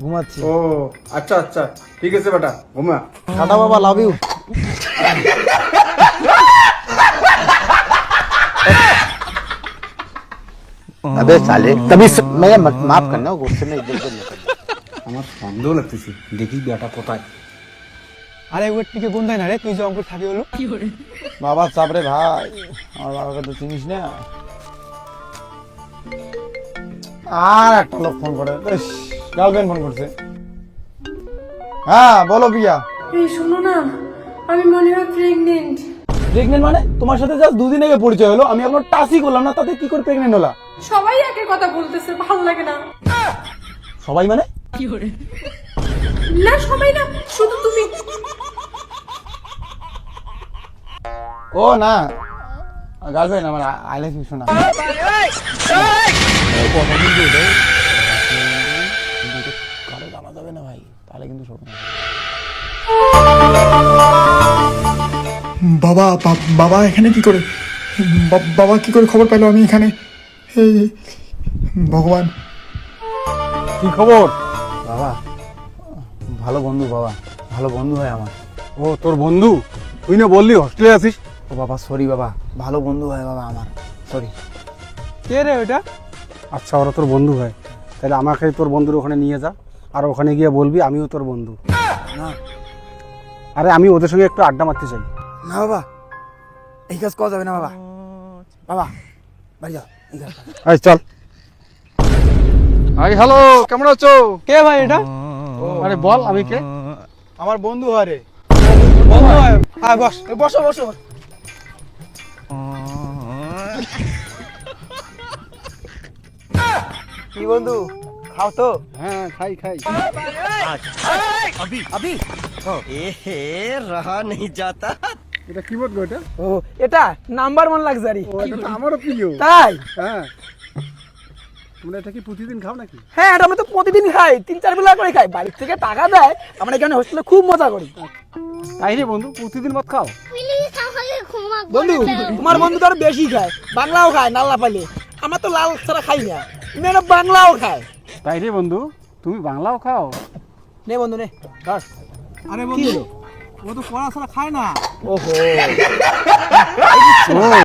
ঘুমাচ্ছি ও আচ্ছা আচ্ছা ঠিক আছে বেটা ঘুমা টাটা বাবা লাভ ইউ अबे साले कभी स... मैं मत माफ करना गुस्से में इधर उधर मत करना। আমার সন্দেহ লাগতেছে দেখি বেটা কোথায় আরে ওর টিকে কোন না রে তুই যে অঙ্কুর থাকি হলো বাবা চাপরে ভাই আমার বাবাকে তো চিনিস না আর একটা লোক ফোন করে গার্লফ্রেন্ড ফোন করছে হ্যাঁ বলো পিয়া এই শোনো না আমি মনে হয় প্রেগনেন্ট প্রেগনেন্ট মানে তোমার সাথে জাস্ট দুদিন আগে পরিচয় হলো আমি এখনও টাচই করলাম না তাতে কি করে প্রেগনেন্ট হলা সবাই একের কথা বলতেছে ভালো লাগে না সবাই মানে না সবাই না শুধু তুমি ও না গার্লফ্রেন্ড আমার আই লাভ ইউ শোনা তাহলে বাবা বা- বাবা এখানে কি করে? বাবা কি করে খবর পেল আমি এখানে? এই ভগবান। কি খবর? বাবা ভালো বন্ধু বাবা ভালো বন্ধু হয় আমার। ও তোর বন্ধু? তুই না বললি হোস্টেলে আছিস? ও বাবা সরি বাবা ভালো বন্ধু হয় বাবা আমার সরি কে রে ওটা আচ্ছা ওরা তোর বন্ধু হয়। তাহলে আমাকে তোর বন্ধুর ওখানে নিয়ে যা। আর ওখানে গিয়ে বলবি আমিও তোর বন্ধু। না। আরে আমি ওদের সঙ্গে একটু আড্ডা মারতে চাই। না বাবা এই কাজ করা যাবে না বাবা। বাবা বাড়ি যাও এই কাজ করা- এই চল। আই হ্যালো কেমন আছো? কে ভাই এটা? আরে বল আমি কে? আমার বন্ধু হয় রে। বন্ধু হয়? হ্যাঁ বস এ, বসো বসো। কি বন্ধু? খাও তো। হ্যাঁ খাই খাই। এটা কি বলব এটা? ও এটা নাম্বার ওয়ান লাক্সারি। এটা তো আমারও প্রিয়। তাই? হ্যাঁ। তোমরা এটা কি প্রতিদিন খাও নাকি? হ্যাঁ এটা আমরা তো প্রতিদিন খাই। তিন চার বেলা করে খাই। বাড়ির থেকে টাকা দেয়। আমরা এখানে হোস্টেলে খুব মজা করি। তাই রে বন্ধু প্রতিদিন ভাত খাও? প্লিজ বন্ধু তোমার বন্ধু তো আরও বেশি খায়। বাংলাও খায় নাল্লা পাইলে আমরা তো লাল ছাড়া খাই না। বাংলাও খায়। তাই রে বন্ধু তুমি বাংলাও খাও। নে বন্ধু নে ধর। আরে বন্ধু ও তো পড়াশোনা খায় না। ওহো। ও